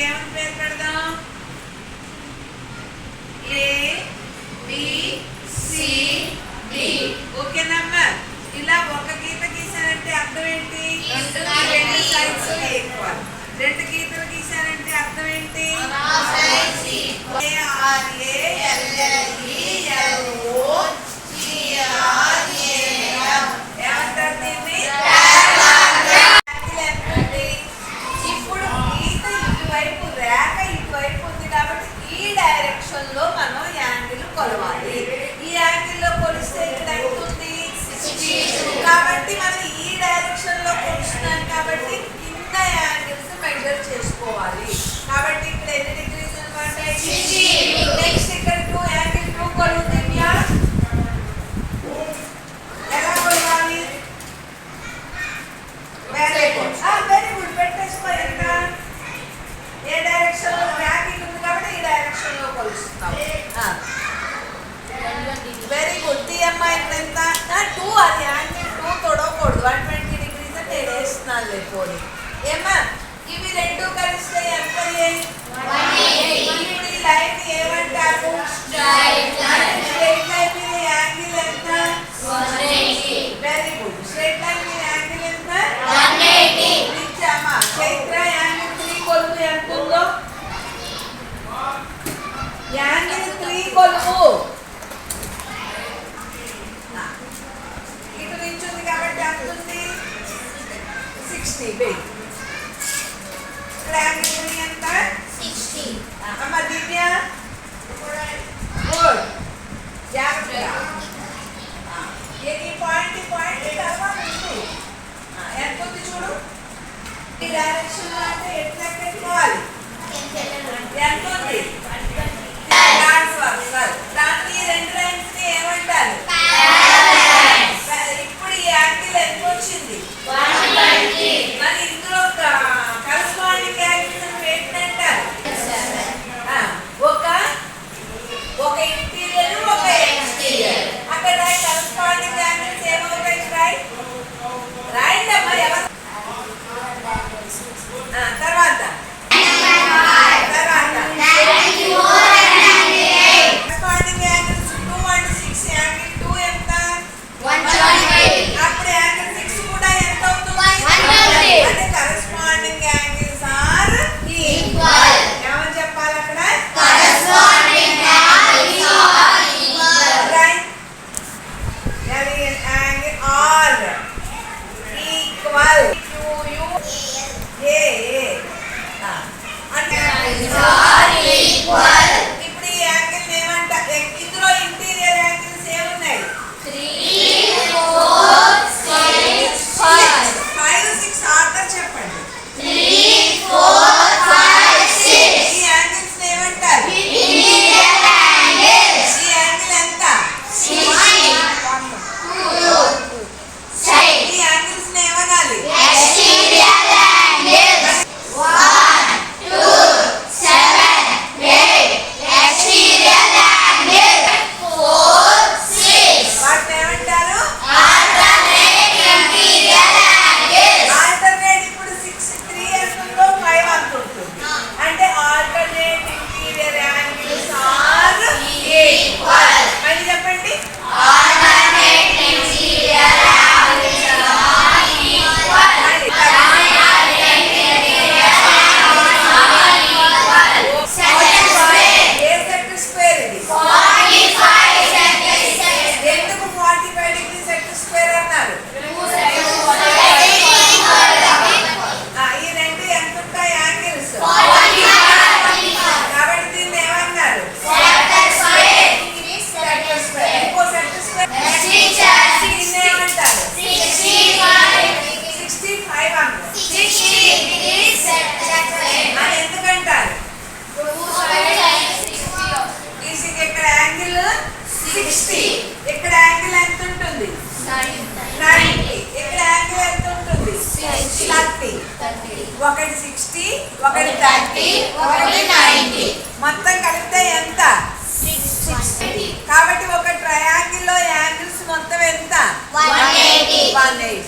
ఏమని పేరు పెడదాం? A B C D. Okay? నిమిషంలో మనం యాంగిల్ కొలవాలి. చేస్తున్నానులే పోనీ. ఏమ్మా ఇవి రెండు కలిస్తే ఎంత ఇప్పుడు ఈ లైన్ ఏమంటారు? Straight line. మీద యాంగిల్ ఎంత? వెరీ గుడ్ స్ట్రైట్ లైన్ మీద angle 60. Babe. Triangle mo yan, Tar? 60. Ama din niya? 4. Yakra. ఎంత What? మొత్తం కలిపితే ఎంత? కాబట్టి ఒక ట్రయాంగిల్లో యాంగిల్స్ మొత్తం ఎంత? One eighty.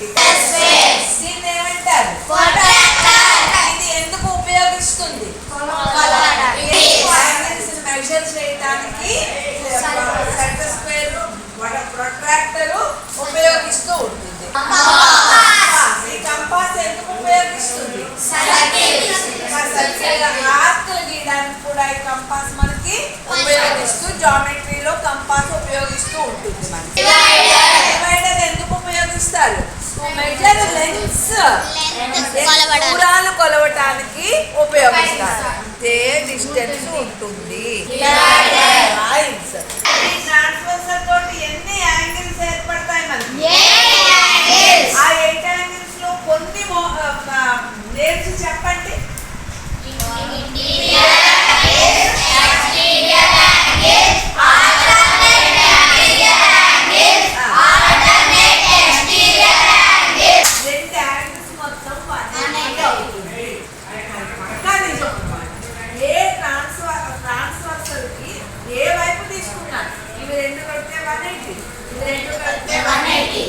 అంతే డిస్టెన్స్ ఉంటుంది. society.